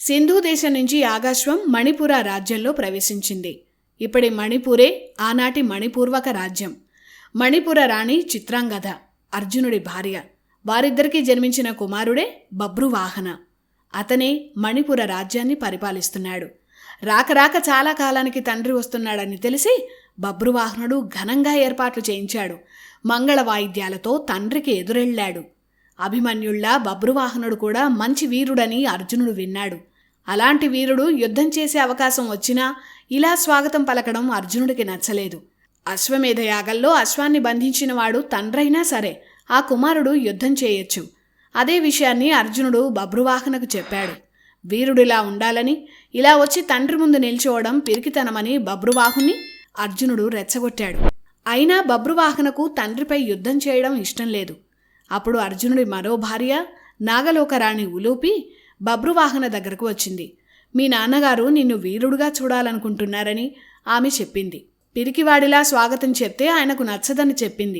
సింధు దేశం నుంచి యాగాశ్వం మణిపుర రాజ్యంలో ప్రవేశించింది. ఇప్పటి మణిపూరే ఆనాటి మణిపూర్వక రాజ్యం. మణిపుర రాణి చిత్రాంగద అర్జునుడి భార్య. వారిద్దరికీ జన్మించిన కుమారుడే బబ్రువాహన అతనే మణిపుర రాజ్యాన్ని పరిపాలిస్తున్నాడు. రాక రాక చాలా కాలానికి తండ్రి వస్తున్నాడని తెలిసి బబ్రువాహనుడు ఘనంగా ఏర్పాట్లు చేయించాడు. మంగళ వాయిద్యాలతో తండ్రికి ఎదురెళ్ళాడు. అభిమన్యుళ్ళా బబ్రువాహనుడు కూడా మంచి వీరుడని అర్జునుడు విన్నాడు. అలాంటి వీరుడు యుద్ధం చేసే అవకాశం వచ్చినా ఇలా స్వాగతం పలకడం అర్జునుడికి నచ్చలేదు. అశ్వమేధ యాగంలో అశ్వాన్ని బంధించినవాడు తండ్రైనా సరే ఆ కుమారుడు యుద్ధం చేయొచ్చు. అదే విషయాన్ని అర్జునుడు బభ్రువాహనకు చెప్పాడు. వీరుడిలా ఉండాలని ఇలా వచ్చి తండ్రి ముందు నిల్చోవడం పిరికితనమని బభ్రువాహుని అర్జునుడు రెచ్చగొట్టాడు. అయినా బభ్రువాహనకు తండ్రిపై యుద్ధం చేయడం ఇష్టం లేదు. అప్పుడు అర్జునుడి మరో భార్య నాగలోకరాణి ఉలూపి బబ్రువాహన దగ్గరకు వచ్చింది. మీ నాన్నగారు నిన్ను వీరుడుగా చూడాలనుకుంటున్నారని ఆమె చెప్పింది. పిరికివాడిలా స్వాగతం చెప్తే ఆయనకు నచ్చదని చెప్పింది.